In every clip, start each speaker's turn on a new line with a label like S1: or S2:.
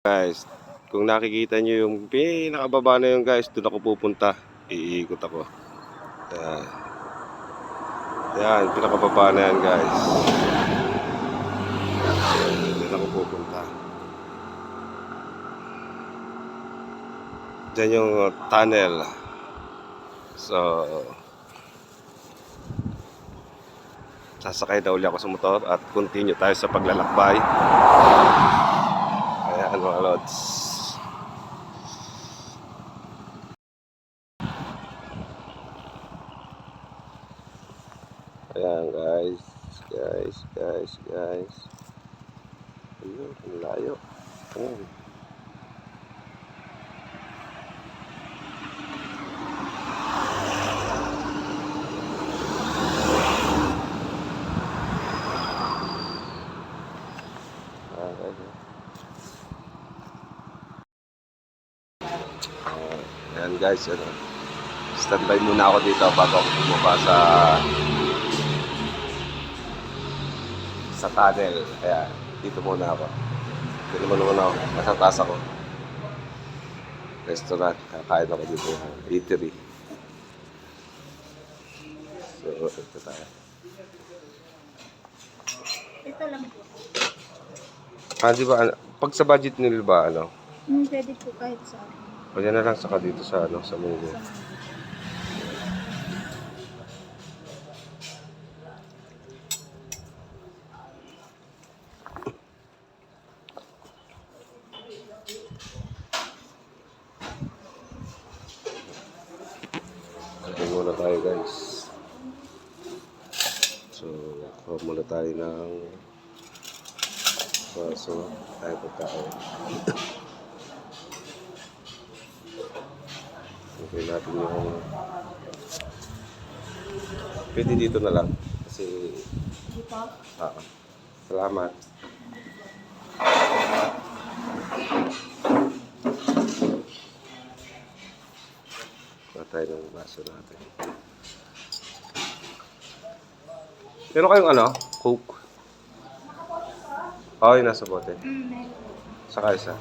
S1: Guys, kung nakikita nyo yung pinakababa na yun guys, doon ako pupunta. Iikot ako. Yan. Yan, pinakababa na yan guys. Doon ako pupunta. Diyan yung tunnel. So, sasakay daw ulit ako sa motor at continue tayo sa paglalakbay. Lods. Ayan guys. Guys, guys, guys. Ayun, layo. Ayan. Guys, ano, standby muna ako dito bago ako bumaba sa sa tunnel. Kaya dito muna ako. Dito muna muna ako. Nasa taas ako. Restaurant. Kakain ako dito. Eatery. So, ito tayo.
S2: Ito lang po.
S1: Ah, di ba, ano, pag sa budget nila ba, ano,
S2: Hmm, pwede po kahit sa akin.
S1: Yan na lang saka dito sa, ano, sa
S2: mga-
S1: Ito muna tayo guys. So, kuha ng baso. Tayo po Okay natin yung... Pwede dito na lang. Kasi...
S2: Di po?
S1: Ah, salamat. Kuha tayo ng baso natin. Meron kayong ano? Coke? Oo, yung nasa bote.
S2: Meron.
S1: Saka isa.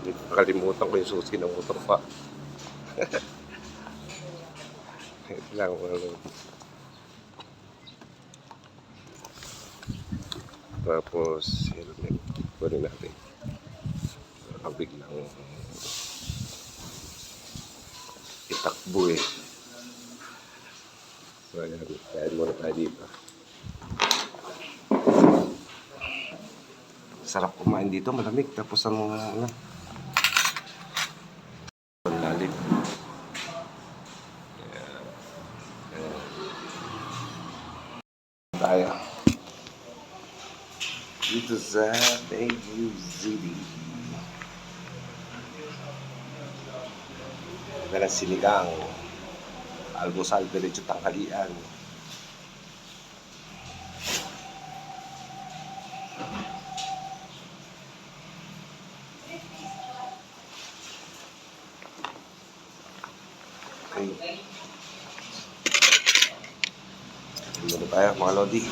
S1: Hindi ko Nakalimutan ko yung susi ng motor pa. Ito lang, wala. Tapos, helmet. Kunin natin. Nakabiglang itakbo eh. So, ayan. Kain muna tayo dito. Sarap kumain dito, malamig. Tapos ang ano, Tayo. Dito sa Bayview City. Meron sinigang. Almusal, diretso tanghalian. Okay. Muna tayo mga Lodi.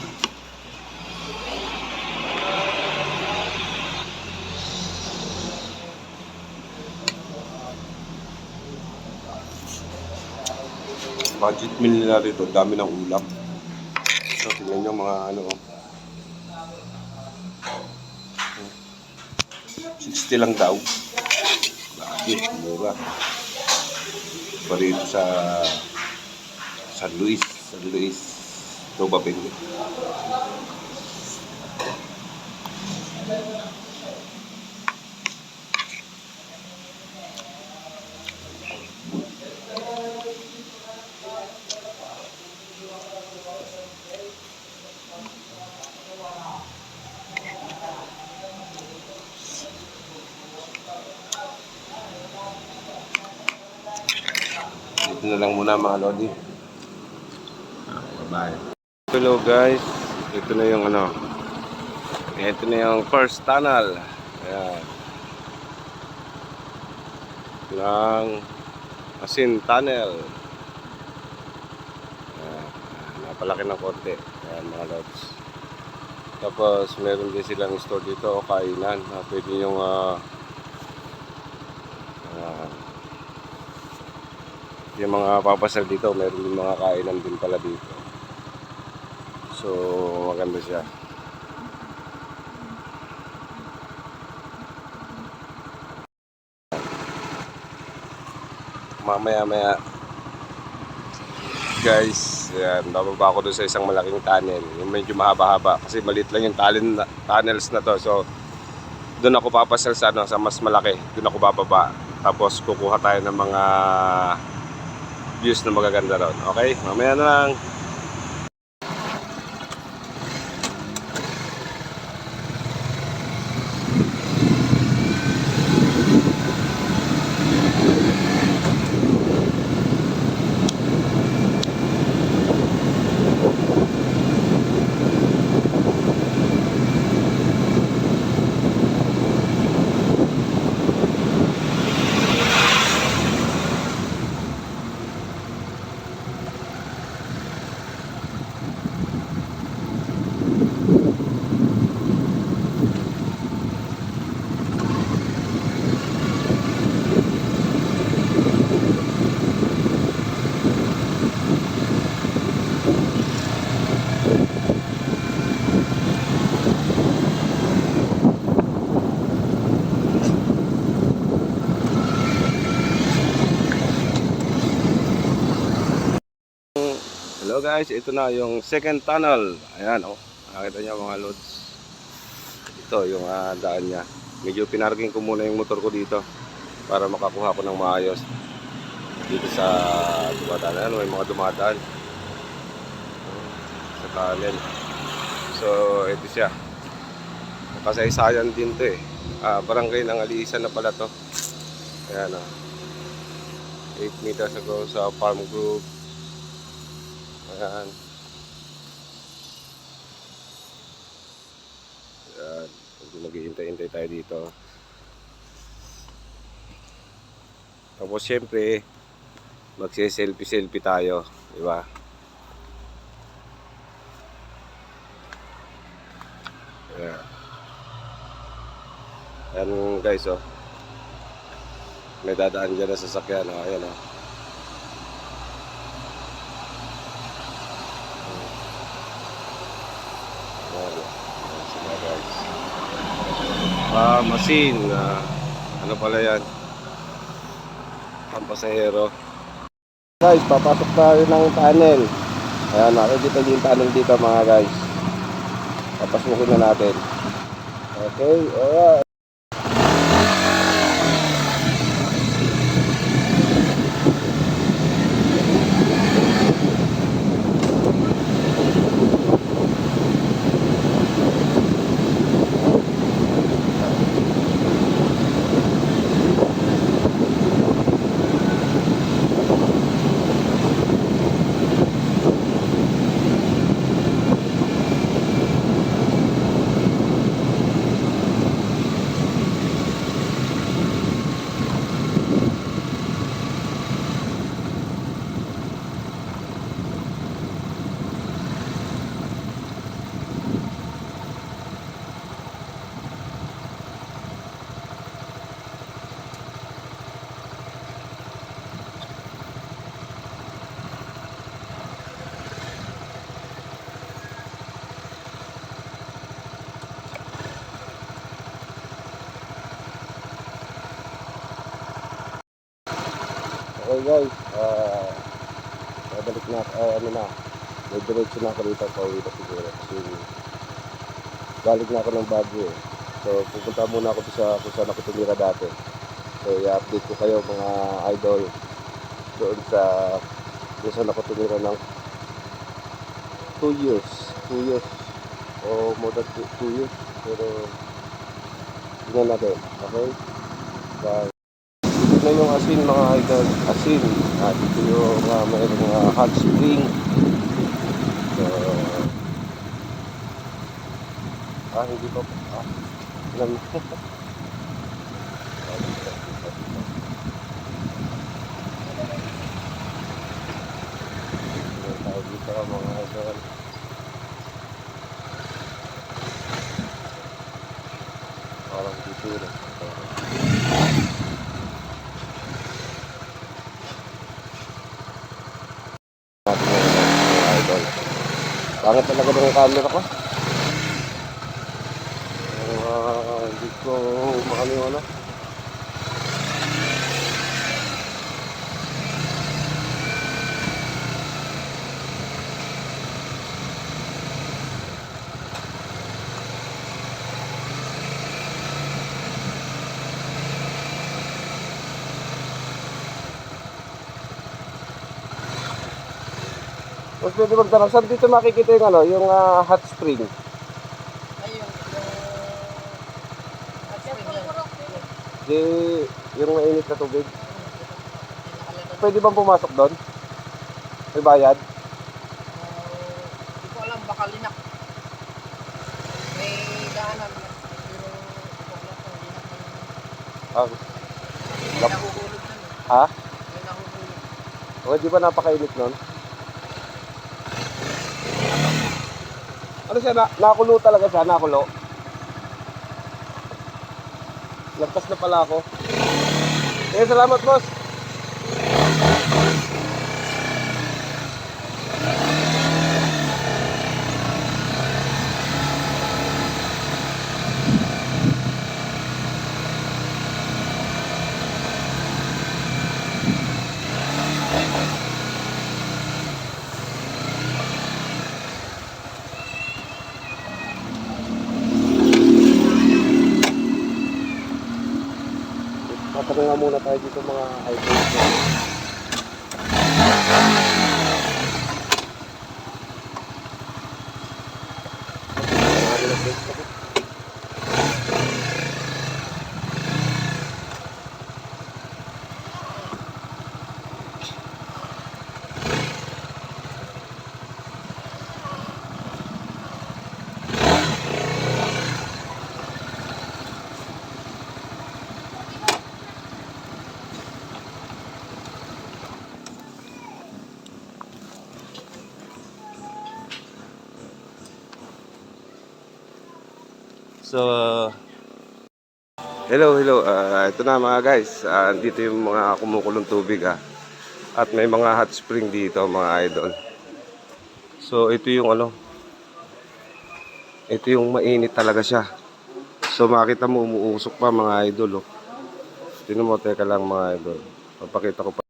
S1: budget meal nila rito, dami ng ulam. So, tingnan nyo mga ano. oh. 60 lang daw. Bakit? Mura. Rito sa San Luis. San Luis. Toba Bengue. Dito na lang muna mga Lodi. Bye-bye. Hello guys. Ito na yung ano. Ito na yung first tunnel. Ayan. Ng Asin Tunnel. Ayan. Napalaki ng konti. Ayan mga lods. Tapos meron din silang store dito o kainan na pwede yung ah ah, yung mga papasal dito meron din mga kainan din pala dito. So maganda siya. mamaya maya guys yan bababa ako doon sa isang malaking tunnel. Yung medyo mahaba-haba kasi maliit lang yung tunnel, tunnels na to. So doon ako papasal sa, ano, sa mas malaki. Doon ako bababa. Tapos kukuha tayo ng mga views na magaganda ron. Okay? Mamaya na lang Hello guys, ito na yung second tunnel. Ayan oh, nakita niyo mga loads. Ito yung ah, daan niya. Medyo pinarking ko muna yung motor ko dito para makakuha ko ng maayos dito sa dumadaan. Ayan, may mga dumadaan sa tunnel. So, ito siya. Kasaysayan din to eh. Ah, barangay ng Alisan na pala to. Ayan oh. 8 meters ago sa farm group Ayan. Ayan. Maghihintay-hintay tayo dito. Tapos syempre, magse-selfie-selfie tayo. Di ba? Ayan. Ayan guys, oh. May dadaan dyan na sasakyan, oh. Ayan, oh. Ayan, ayan sila guys. Ah, masin. ah, ano pala yan? Pampasahero. Guys, papasok tayo ng tunnel. Ayan, nakikita yung tunnel dito mga guys. Papasukin na natin. Okay, alright. Okay guys, ah babalik na, ah, ano na, may diretso na ako rito, pauwi na siguro. Kasi galing na ako ng Baguio eh. So pupunta muna ako sa kung saan ako tumira dati. So i-update ko kayo mga idol doon sa kung saan ako tumira ng 2 years, 2 years. O more than 2 years. Pero tingnan natin, okay? Bye. Na yung asin mga idol, asin. At ito yung uh, mayroong uh, hot spring. So, Ah, hindi pa. Ah? Ilan tayo dito mga idol. Parang dito rin. Natin yung mga idol. Pangit talaga ng camera ko. Uh, hindi ko makano pwede magtanong, saan dito makikita yung ano, yung ah, hot spring?
S3: Ayun.
S1: Di, yung mainit na tubig. Pwede bang pumasok doon? May bayad?
S3: Hindi ko alam, baka linak. May daanan lang. Pero hindi ko alam kung linak na yun.
S1: Ah,
S3: May
S1: Lap-
S3: nahuhulog na. no?
S1: ha?
S3: May nahuhulog.
S1: O, di ba napakainit nun? Ano siya, na, nakulo talaga siya, nakulo. Lagpas na pala ako. Eh, salamat boss. Tatanong nga muna tayo dito mga items. So, hello, hello. Ah, ito na mga guys. Ah, dito yung mga kumukulong tubig ah. At may mga hot spring dito mga idol. So, ito yung ano. Ito yung mainit talaga siya. So, makita mo umuusok pa mga idol. Oh. Tingnan mo, teka lang mga idol. Papakita ko pa.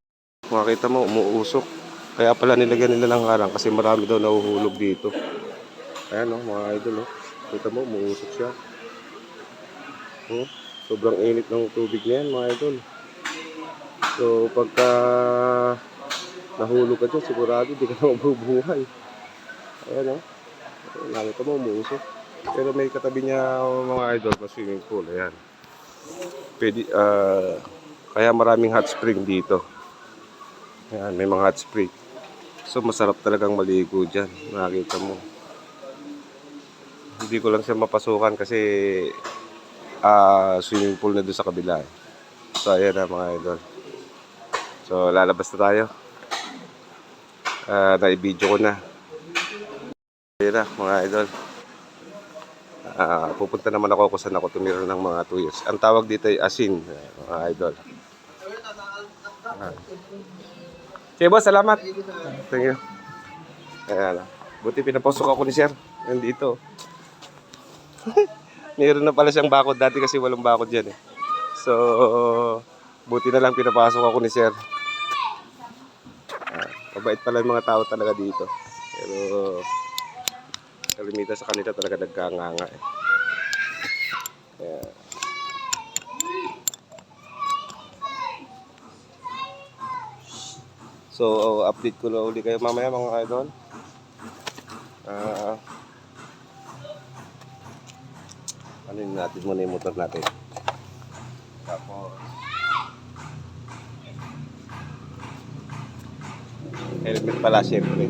S1: Makita mo umuusok. Kaya pala nilagyan nila ng harang kasi marami daw nahuhulog dito. Ayan oh, mga idol oh. Kita mo, umuusok siya. Oh, sobrang init ng tubig niyan, mga idol. So, pagka nahulog ka dyan, sigurado di ka na mabubuhay. Ayan oh. Nakita mo, umuusok. Pero may katabi niya mga idol na swimming pool. Ayan. Pwede, ah, kaya maraming hot spring dito. Ayan, may mga hot spring. So, masarap talagang maligo dyan. Nakita mo hindi ko lang siya mapasukan kasi ah swimming pool na doon sa kabila. So ayan na mga idol. So lalabas na tayo. Ah, na-video ko na. Ayan na mga idol. Ah, pupunta naman ako kung saan ako tumira ng mga 2 years. Ang tawag dito ay asin, eh, mga idol. Ah. Sige boss, salamat. Thank you. Ayan. Buti pinapasok ako ni sir. Nandito. Meron na pala siyang bakod. Dati kasi walang bakod dyan eh. So, buti na lang pinapasok ako ni sir. Ah, mabait pala yung mga tao talaga dito. Pero, kalimitan sa kanila talaga nagkanganga eh. So, update ko na uli kayo mamaya mga idol. Ah, ano natin muna yung motor natin. Tapos, helmet pala siyempre.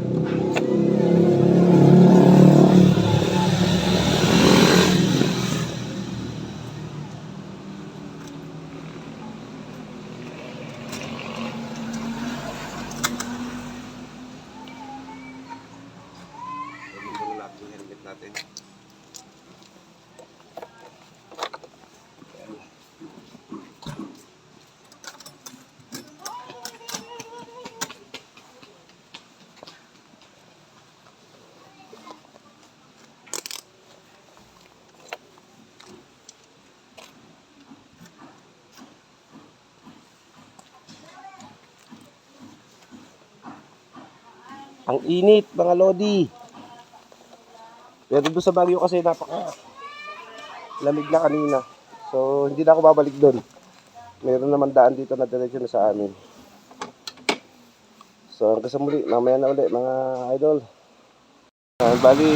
S1: Ang init, mga lodi. Pero doon sa Baguio kasi napaka lamig na kanina. So, hindi na ako babalik doon. Meron naman daan dito na diretso na sa amin. So, hanggang sa muli. Mamaya na ulit, mga idol. Uh, bali,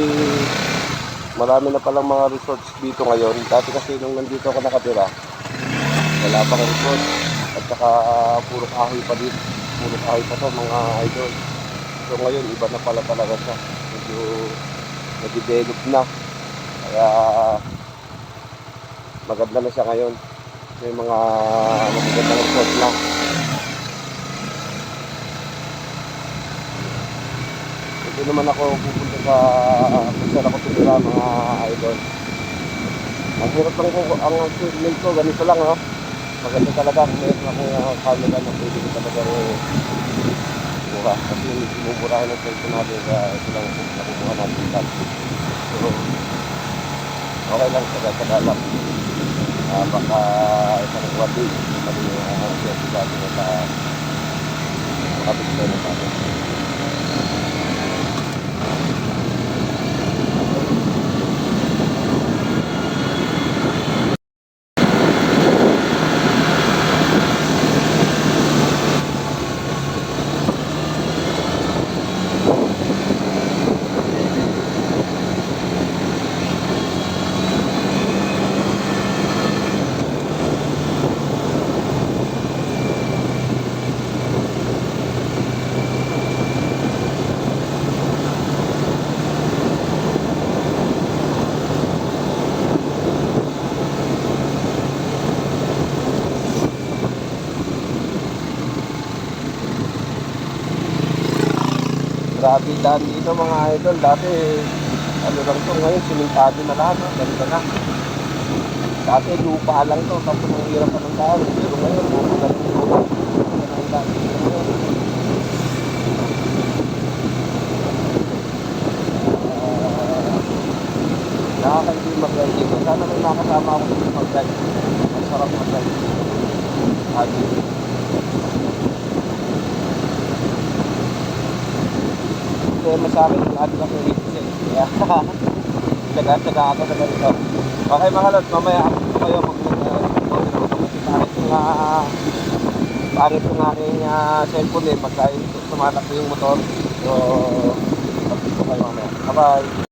S1: marami na palang mga resorts dito ngayon. Dati kasi nung nandito ako nakatira, wala pang resort. At saka ah, puro kahoy pa dito. Puro kahoy pa to mga idol. So ngayon, iba na pala talaga siya. Medyo nag-develop na. Kaya maganda na siya ngayon. May mga magagandang resort na. Hindi naman ako pupunta sa kung saan ako tumira mga idol. Ang hirap lang ko, ang treatment ko, ganito lang ha. Maganda talaga meron akong uh, camera na pwede ko talaga buka. Kasi bumuburahin ang cellphone natin kaya ito lang ang nakukuha natin lang. So, okay lang, taga-taga lang. Ah, baka isang one day, kami uh, siyempre natin na sa makapigay na natin. Daan dito mga idol. Dati, ano lang to, ngayon simentado na lahat. No? Ganito na. Dati lupa lang to, tapos ang hirap pa ng daan. Pero ngayon, buko na rin ito. Ang daan dito ngayon. Ah, Nakakaindi mag-ride dito. Sana may makasama ako dito mag-ride. Ang sarap mag-ride dito. Adi. Problema sa akin, lagi ako iisip eh. Kaya, tsaga-tsaga ako sa ganito. Okay mga lord, mamaya update ko kayo pag nag-pangit yung uh, pangit yung aking uh, cellphone eh, pagka tumatakbo yung motor. So, ko kayo mamaya. Bye-bye!